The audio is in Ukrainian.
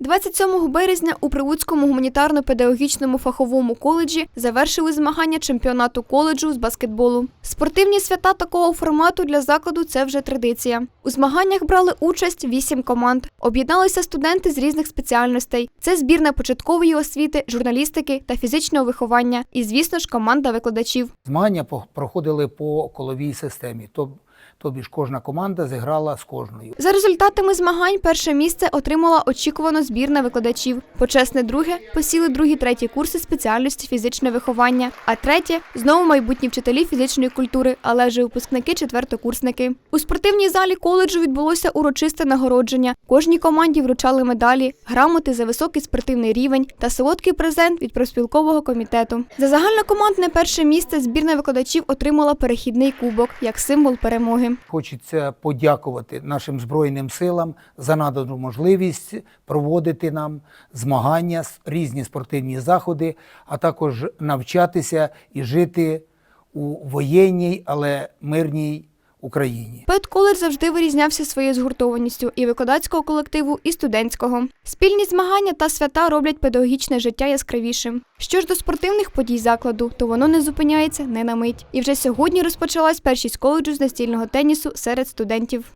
27 березня у Прилуцькому гуманітарно-педагогічному фаховому коледжі завершили змагання чемпіонату коледжу з баскетболу. Спортивні свята такого формату для закладу це вже традиція. У змаганнях брали участь вісім команд. Об'єдналися студенти з різних спеціальностей. Це збірна початкової освіти, журналістики та фізичного виховання. І, звісно ж, команда викладачів. Змагання проходили по коловій системі. Тоб- Тобі ж кожна команда зіграла з кожною. За результатами змагань перше місце отримала очікувано збірна викладачів. Почесне друге посіли другі треті курси спеціальності фізичне виховання, а третє знову майбутні вчителі фізичної культури, але вже випускники четвертокурсники. У спортивній залі коледжу відбулося урочисте нагородження. Кожній команді вручали медалі, грамоти за високий спортивний рівень та солодкий презент від профспілкового комітету. За загальнокомандне перше місце збірна викладачів отримала перехідний кубок як символ перемоги. Хочеться подякувати нашим Збройним силам за надану можливість проводити нам змагання, різні спортивні заходи, а також навчатися і жити у воєнній, але мирній Україні. Педколедж завжди вирізнявся своєю згуртованістю і викладацького колективу, і студентського. Спільні змагання та свята роблять педагогічне життя яскравішим. Що ж до спортивних подій закладу, то воно не зупиняється не на мить. І вже сьогодні розпочалась першість коледжу з настільного тенісу серед студентів.